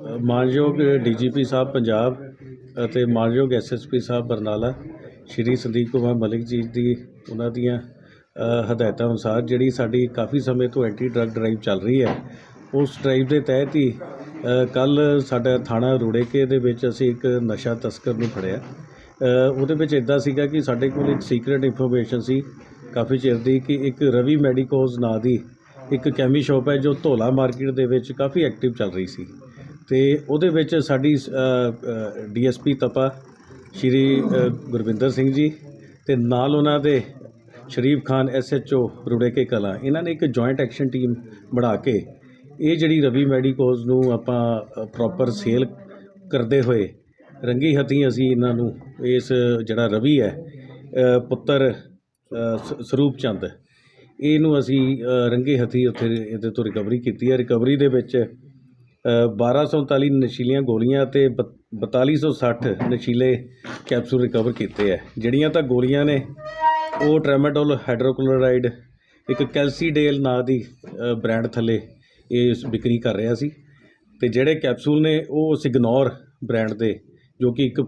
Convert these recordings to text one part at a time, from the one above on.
ਮਾਨਯੋਗ ਡੀਜੀਪੀ ਸਾਹਿਬ ਪੰਜਾਬ ਅਤੇ ਮਾਨਯੋਗ ਐਸਐਸਪੀ ਸਾਹਿਬ ਬਰਨਾਲਾ, ਸ਼੍ਰੀ ਸੰਦੀਪ ਕੁਮਾਰ ਮਲਿਕ ਜੀ ਦੀ ਉਹਨਾਂ ਦੀਆਂ ਹਦਾਇਤਾਂ ਅਨੁਸਾਰ ਜਿਹੜੀ ਸਾਡੀ ਕਾਫੀ ਸਮੇਂ ਤੋਂ ਐਂਟੀ ਡਰੱਗ ਡਰਾਈਵ ਚੱਲ ਰਹੀ ਹੈ, ਉਸ ਡਰਾਈਵ ਦੇ ਤਹਿਤ ਹੀ ਕੱਲ ਸਾਡਾ ਥਾਣਾ ਰੂੜੇਕੇ ਦੇ ਵਿੱਚ ਅਸੀਂ ਇੱਕ ਨਸ਼ਾ ਤਸਕਰ ਨੂੰ ਫੜਿਆ। ਉਹਦੇ ਵਿੱਚ ਇਦਾਂ ਸੀਗਾ ਕਿ ਸਾਡੇ ਕੋਲ ਇੱਕ ਸੀਕ੍ਰੀਟ ਇਨਫੋਰਮੇਸ਼ਨ ਸੀ, ਕਾਫੀ ਚਿਰ ਦੀ ਕਿ ਇੱਕ ਰਵੀ ਮੈਡੀਕੋਜ਼ ਨਾਂ ਦੀ ਇੱਕ ਕੈਮੀ ਸ਼ਾਪ ਹੈ ਜੋ ਧੋਲਾ ਮਾਰਕੀਟ ਦੇ ਵਿੱਚ ਕਾਫੀ ਐਕਟਿਵ ਚੱਲ ਰਹੀ ਸੀ। ਅਤੇ ਉਹਦੇ ਵਿੱਚ ਸਾਡੀ D S P Tapa Shri Gurwinder Singh ji ਅਤੇ ਨਾਲ ਉਹਨਾਂ ਦੇ ਸ਼ਰੀਫ ਖਾਨ ਐਸਐਚਓ ਰੁੜੇਕੇ ਕਲਾਂ ਇਹਨਾਂ ਨੇ ਇੱਕ ਜੁਆਇੰਟ ਐਕਸ਼ਨ ਟੀਮ ਬਣਾ ਕੇ ਇਹ ਜਿਹੜੀ ਰਵੀ ਮੈਡੀਕੋਜ਼ ਨੂੰ ਆਪਾਂ ਪ੍ਰੋਪਰ ਸੇਲ ਕਰਦੇ ਹੋਏ ਰੰਗੀ ਹੱਥੀਂ ਅਸੀਂ ਇਹਨਾਂ ਨੂੰ ਇਸ ਜਿਹੜਾ ਰਵੀ ਹੈ ਪੁੱਤਰ ਸ- ਸਰੂਪ ਚੰਦ ਇਹਨੂੰ ਅਸੀਂ ਅ, ਰੰਗੇ ਹੱਥੀਂ ਉੱਥੇ ਇਹਦੇ ਤੋਂ ਰਿਕਵਰੀ ਕੀਤੀ ਹੈ। ਰਿਕਵਰੀ ਦੇ ਵਿੱਚ 1239 ਨਸ਼ੀਲੀਆਂ ਗੋਲੀਆਂ ਤੇ ਬ- 4260 ਨਸ਼ੀਲੇ ਕੈਪਸੂਲ ਰਿਕਵਰ ਕੀਤੇ ਹੈ ਜਿਹੜੀਆਂ ਤਾਂ ਗੋਲੀਆਂ ਨੇ ਉਹ ਟ੍ਰੈਮਾਡੋਲ ਹਾਈਡਰੋਕਲੋਰਾਈਡ ਇੱਕ ਕੈਲਸੀਡੇਲ ਨਾਂ ਦੀ ਬ੍ਰਾਂਡ ਥੱਲੇ ਇਹ ਵਿਕਰੀ ਕਰ ਰਿਹਾ ਸੀ। ਤੇ ਜਿਹੜੇ ਕੈਪਸੂਲ ਨੇ ਉਹ ਸਿਗਨੋਰ ਬ੍ਰਾਂਡ ਦੇ ਜੋ ਕਿ ਇੱਕ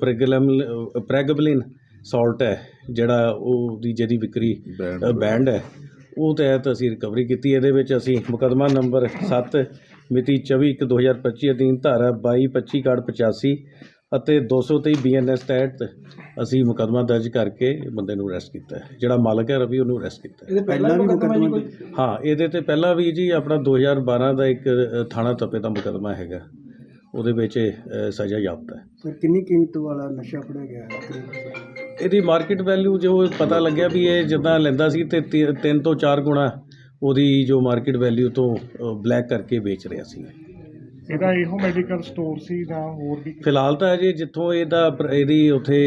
ਪ੍ਰੈਗਬਲਿਨ ਸਾਲਟ ਹੈ ਜਿਹੜਾ ਉਹ ਦੀ ਜਿਹਦੀ ਵਿਕਰੀ ਬੈਂਡ ਹੈ ਉਹ ਤਹਿਤ ਅਸੀਂ ਰਿਕਵਰੀ ਕੀਤੀ। ਇਹਦੇ ਵਿੱਚ ਅਸੀਂ ਮੁਕੱਦਮਾ ਨੰਬਰ 7 ਮਿਤੀ 24/1/2025 ਅਧੀਨ ਧਾਰਾ 2225 ਕਾਰਡ 85 ਅਤੇ 223 ਬੀਐਨਐਸ ਤਹਿਤ ਅਸੀਂ ਮੁਕੱਦਮਾ ਦਰਜ ਕਰਕੇ ਬੰਦੇ ਨੂੰ ਅਰੈਸਟ ਕੀਤਾ ਹੈ ਜਿਹੜਾ ਮਾਲਕ ਹੈ ਰਵੀ ਉਹਨੂੰ ਅਰੈਸਟ ਕੀਤਾ ਹੈ। ਇਹਦੇ ਪਹਿਲਾਂ ਵੀ ਮੁਕੱਦਮਾ ਹਾਂ ਇਹਦੇ ਤੇ ਪਹਿਲਾਂ ਵੀ ਜੀ ਆਪਣਾ 2012 ਦਾ ਇੱਕ ਥਾਣਾ ਤਪੇ ਦਾ ਮੁਕੱਦਮਾ ਹੈਗਾ ਉਹਦੇ ਵਿੱਚ ਸਜ਼ਾ ਯਾਫਤਾ ਹੈ ਸਰ ਕਿੰਨੀ ਕੀਮਤ ਵਾਲਾ ਨਸ਼ਾ ਫੜਿਆ ਗਿਆ ਹੈ? ਇਹਦੀ ਮਾਰਕੀਟ ਵੈਲਿਊ ਜੋ ਪਤਾ ਲੱਗਿਆ ਵੀ ਇਹ ਜਿੱਦਾਂ ਲੈਂਦਾ ਸੀ ਤੇ 3 ਤੋਂ 4 ਗੁਣਾ ਉਹਦੀ ਜੋ ਮਾਰਕੀਟ ਵੈਲਿਊ ਤੋਂ ਬਲੈਕ ਕਰਕੇ ਵੇਚ ਰਿਹਾ ਸੀ। ਇਹਦਾ ਇਹੋ ਮੈਡੀਕਲ ਸਟੋਰ ਸੀ ਜਾਂ ਹੋਰ ਵੀ ਫਿਲਹਾਲ ਤਾਂ ਅਜੇ ਜਿੱਥੋਂ ਇਹਦਾ ਇਹਦੀ ਉਥੇ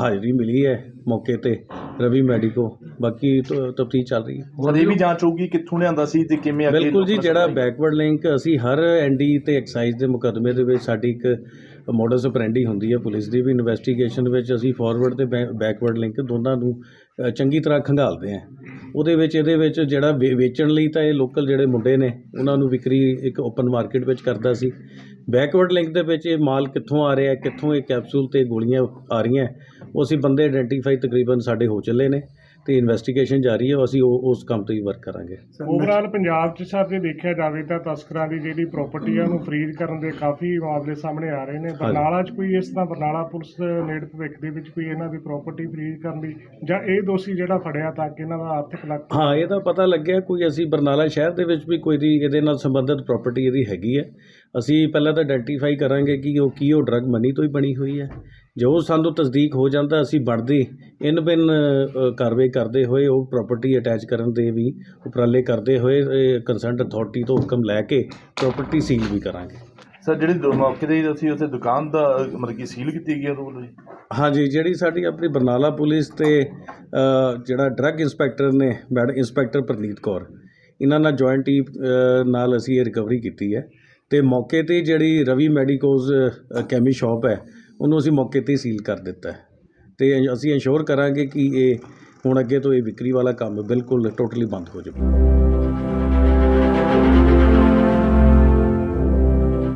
ਹਾਜ਼ਰੀ ਮਿਲੀ ਹੈ ਮੌਕੇ ਤੇ ਰਵੀ ਮੈਡੀਕੋ। ਬਾਕੀ ਤਫਤੀਸ਼ ਚੱਲ ਰਹੀ ਹੈ। ਹੁਣ ਇਹ ਵੀ ਜਾਂਚ ਹੋਊਗੀ ਕਿੱਥੋਂ ਲਿਆਂਦਾ ਸੀ ਤੇ ਕਿਵੇਂ ਅੱਗੇ ਬਿਲਕੁਲ ਜੀ ਜਿਹੜਾ ਬੈਕਵਰਡ ਲਿੰਕ ਅਸੀਂ ਹਰ ਐਨਡੀ ਤੇ ਐਕਸਾਈਜ਼ ਦੇ ਮੁਕੱਦਮੇ ਦੇ ਵਿੱਚ ਸਾਡੀ ਇੱਕ ਮੋਡਸ ਆਪਰੈਂਡੀ ਹੁੰਦੀ ਹੈ ਪੁਲਿਸ ਦੀ ਵੀ ਇਨਵੈਸਟੀਗੇਸ਼ਨ ਵਿੱਚ ਅਸੀਂ ਫਾਰਵਰਡ ਤੇ ਬੈਕਵਰਡ ਲਿੰਕ ਦੋਨਾਂ ਨੂੰ ਚੰਗੀ ਤਰ੍ਹਾਂ ਖੰਗਾਲਦੇ ਹਾਂ। ਉਹਦੇ ਵਿੱਚ ਇਹਦੇ ਵਿੱਚ ਜਿਹੜਾ ਵੇਚਣ ਲਈ ਤਾਂ ਇਹ ਲੋਕਲ ਜਿਹੜੇ ਮੁੰਡੇ ਨੇ ਉਹਨਾਂ ਨੂੰ ਵਿਕਰੀ ਇੱਕ ਓਪਨ ਮਾਰਕੀਟ ਵਿੱਚ ਕਰਦਾ ਸੀ। ਬੈਕਵਰਡ ਲਿੰਕ ਦੇ ਵਿੱਚ ਇਹ ਮਾਲ ਕਿੱਥੋਂ ਆ ਰਿਹਾ ਕਿੱਥੋਂ ਇਹ ਕੈਪਸੂਲ ਤੇ ਗੋਲੀਆਂ ਆ ਰਹੀਆਂ ਉਹ ਅਸੀਂ ਬੰਦੇ ਆਇਡੈਂਟੀਫਾਈ ਤਕਰੀਬਨ ਸਾਡੇ ਹੋ ਚੱਲੇ ਨੇ। ਤੇ ਇਨਵੈਸਟੀਗੇਸ਼ਨ ਜਾਰੀ ਹੈ ਅਸੀਂ ਉਹ ਉਸ ਕੰਮ ਤੇ ਹੀ ਵਰਕ ਕਰਾਂਗੇ। ਸਰ ਓਵਰਆਲ ਪੰਜਾਬ 'ਚ ਸਰ ਜੇ ਦੇਖਿਆ ਜਾਵੇ ਤਾਂ ਤਸਕਰਾਂ ਦੀ ਜਿਹੜੀ ਪ੍ਰਾਪਰਟੀ ਆ ਉਹਨੂੰ ਫਰੀਜ਼ ਕਰਨ ਦੇ ਕਾਫੀ ਮਾਮਲੇ ਸਾਹਮਣੇ ਆ ਰਹੇ ਨੇ। ਬਰਨਾਲਾ 'ਚ ਕੋਈ ਇਸ ਤਰ੍ਹਾਂ ਬਰਨਾਲਾ ਪੁਲਿਸ ਨੇੜੇ ਭਵਿੱਖ ਦੇ ਵਿੱਚ ਕੋਈ ਇਹਨਾਂ ਦੀ ਪ੍ਰਾਪਰਟੀ ਫਰੀਜ਼ ਕਰਨ ਦੀ ਜਾਂ ਇਹ ਦੋਸ਼ੀ ਜਿਹੜਾ ਫੜਿਆ ਤਾਂ ਕਿ ਇਹਨਾਂ ਦਾ ਆਰਥਿਕ ਲੱਗ ਹਾਂ ਇਹਦਾ ਪਤਾ ਲੱਗਿਆ ਕੋਈ ਅਸੀਂ ਬਰਨਾਲਾ ਸ਼ਹਿਰ ਦੇ ਵਿੱਚ ਵੀ ਕੋਈ ਦੀ ਇਹਦੇ ਨਾਲ ਸੰਬੰਧਿਤ ਪ੍ਰਾਪਰਟੀ ਇਹਦੀ ਹੈਗੀ ਹੈ। ਅਸੀਂ ਪਹਿਲਾਂ ਤਾਂ ਆਇਡੈਂਟੀਫਾਈ ਕਰਾਂਗੇ ਕਿ ਉਹ ਕੀ ਉਹ ਡਰੱਗ ਮਨੀ ਤੋਂ ਹੀ ਬਣੀ ਹੋਈ ਹੈ। ਜੋ ਸਾਨੂੰ ਤਸਦੀਕ ਹੋ ਜਾਂਦਾ ਅਸੀਂ ਬਣਦੀ ਇਨ ਬਿਨ ਕਾਰਵਾਈ ਕਰਦੇ ਹੋਏ ਉਹ ਪ੍ਰਾਪਰਟੀ ਅਟੈਚ ਕਰਨ ਦੇ ਵੀ ਉਪਰਾਲੇ ਕਰਦੇ ਹੋਏ ਕੰਸਰਨਡ ਅਥਾਰਟੀ ਤੋਂ ਹੁਕਮ ਲੈ ਕੇ ਪ੍ਰਾਪਰਟੀ ਸੀਲ ਵੀ ਕਰਾਂਗੇ। ਸਰ ਜਿਹੜੀ ਦੋ ਮੌਕੇ ਤੇ ਅਸੀਂ ਉੱਥੇ ਦੁਕਾਨ ਦਾ ਮਤਲਬ ਕਿ ਸੀਲ ਕੀਤੀ ਗਈ ਉਹਦੇ ਵੱਲੋਂ ਜੀ? ਹਾਂਜੀ ਜਿਹੜੀ ਸਾਡੀ ਆਪਣੀ ਬਰਨਾਲਾ ਪੁਲਿਸ ਤੇ ਜਿਹੜਾ ਡਰੱਗ ਇੰਸਪੈਕਟਰ ਨੇ ਮੈਡ ਇੰਸਪੈਕਟਰ ਪ੍ਰਨੀਤ ਕੌਰ ਇਹਨਾਂ ਨਾਲ ਜੁਆਇੰਟ ਟੀਮ ਨਾਲ ਅਸੀਂ ਇਹ ਰਿਕਵਰੀ ਕੀਤੀ ਹੈ। ਅਤੇ ਮੌਕੇ 'ਤੇ ਜਿਹੜੀ ਰਵੀ ਮੈਡੀਕੋਸ ਕੈਮੀ ਸ਼ੋਪ ਹੈ, ਉਹਨੂੰ ਅਸੀਂ ਮੌਕੇ 'ਤੇ ਸੀਲ ਕਰ ਦਿੱਤਾ ਅਤੇ ਅਸੀਂ ਇਨਸ਼ੋਰ ਕਰਾਂਗੇ ਕਿ ਇਹ ਹੁਣ ਅੱਗੇ ਤੋਂ ਇਹ ਵਿਕਰੀ ਵਾਲਾ ਕੰਮ ਬਿਲਕੁਲ ਟੋਟਲੀ ਬੰਦ ਹੋ ਜਾਵੇ।